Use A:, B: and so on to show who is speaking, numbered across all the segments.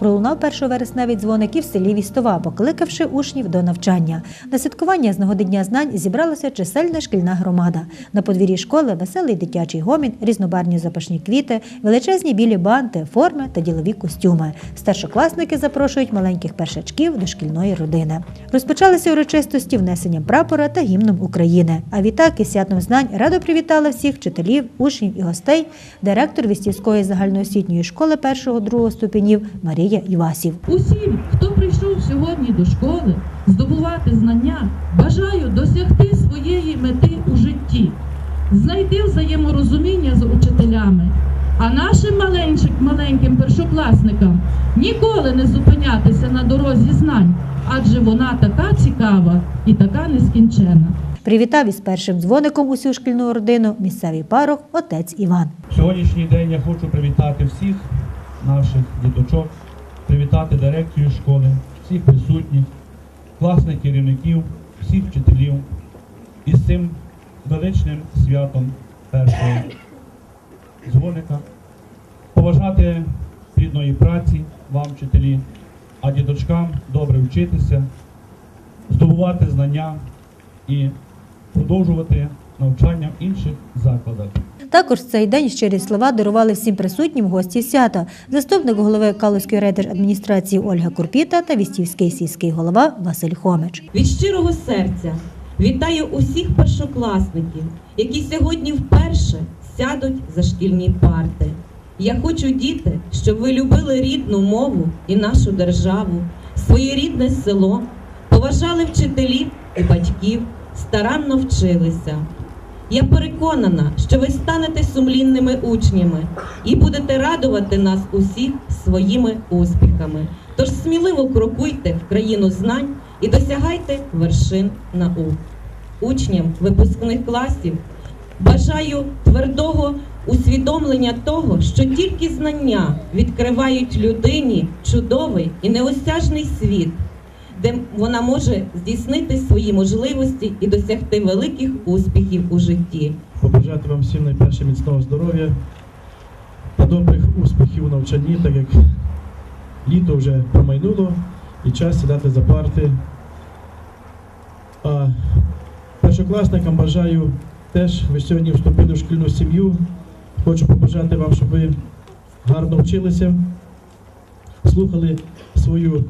A: Пролунав 1 вересневий дзвоник і в селі Вістова, покликавши учнів до навчання. На святкування з нагоди Дня знань зібралася чисельна шкільна громада. На подвір'ї школи веселий дитячий гомін, різнобарні запашні квіти, величезні білі банти, форми та ділові костюми. Старшокласники запрошують маленьких першачків до шкільної родини. Розпочалися урочистості внесенням прапора та гімном України. А відтак із святом знань радо привітала всіх вчителів, учнів і гостей, директор Вістівської загальноосвітньої школи першого-другого ступенів Марія Івасів.
B: Усім, хто прийшов сьогодні до школи, здобувати знання, бажаю досягти своєї мети у житті, знайти взаєморозуміння з учителями, а нашим маленьким, маленьким першокласникам ніколи не зупинятися на дорозі знань, адже вона така цікава і така нескінченна.
A: Привітав із першим дзвоником усю шкільну родину місцевий парох отець Іван.
C: В Сьогоднішній день я хочу привітати всіх наших діточок, привітати дирекцію школи, всіх присутніх, класних керівників, всіх вчителів із цим величним святом першого дзвоника. Поважати плідної праці вам, вчителі, а діточкам добре вчитися, здобувати знання і продовжувати навчання в інших закладах.
A: Також цей день щирі слова дарували всім присутнім гості свята. Заступник голови Калузької райдержадміністрації Ольга Курпіта та Вістівський сільський голова Василь Хомич.
D: Від щирого серця вітаю усіх першокласників, які сьогодні вперше сядуть за шкільні парти. Я хочу, діти, щоб ви любили рідну мову і нашу державу, своє рідне село, поважали вчителів і батьків, старанно вчилися. Я переконана, що ви станете сумлінними учнями і будете радувати нас усіх своїми успіхами. Тож сміливо крокуйте в країну знань і досягайте вершин наук. Учням випускних класів бажаю твердого усвідомлення того, що тільки знання відкривають людині чудовий і неосяжний світ, де вона може здійснити свої можливості і досягти великих успіхів у житті.
E: побажати вам всім найперше міцного здоров'я та добрих успіхів у навчанні, так як літо вже промайнуло і час сідати за парти. А першокласникам бажаю теж, ви сьогодні вступили в шкільну сім'ю. Хочу побажати вам, щоб ви гарно вчилися, слухали свою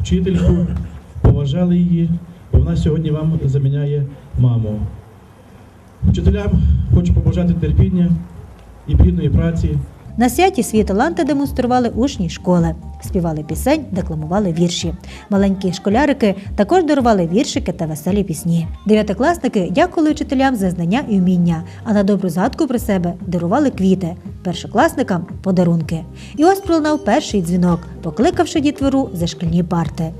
E: вчительку, поважали її, бо вона сьогодні вам заміняє маму. Вчителям хочу побажати терпіння і плідної праці.
A: На святі свої таланти демонстрували учні школи, співали пісень, декламували вірші. Маленькі школярики також дарували віршики та веселі пісні. Дев'ятикласники дякували вчителям за знання і вміння, а на добру згадку про себе дарували квіти, першокласникам подарунки. І ось пролунав перший дзвінок, покликавши дітвору за шкільні парти.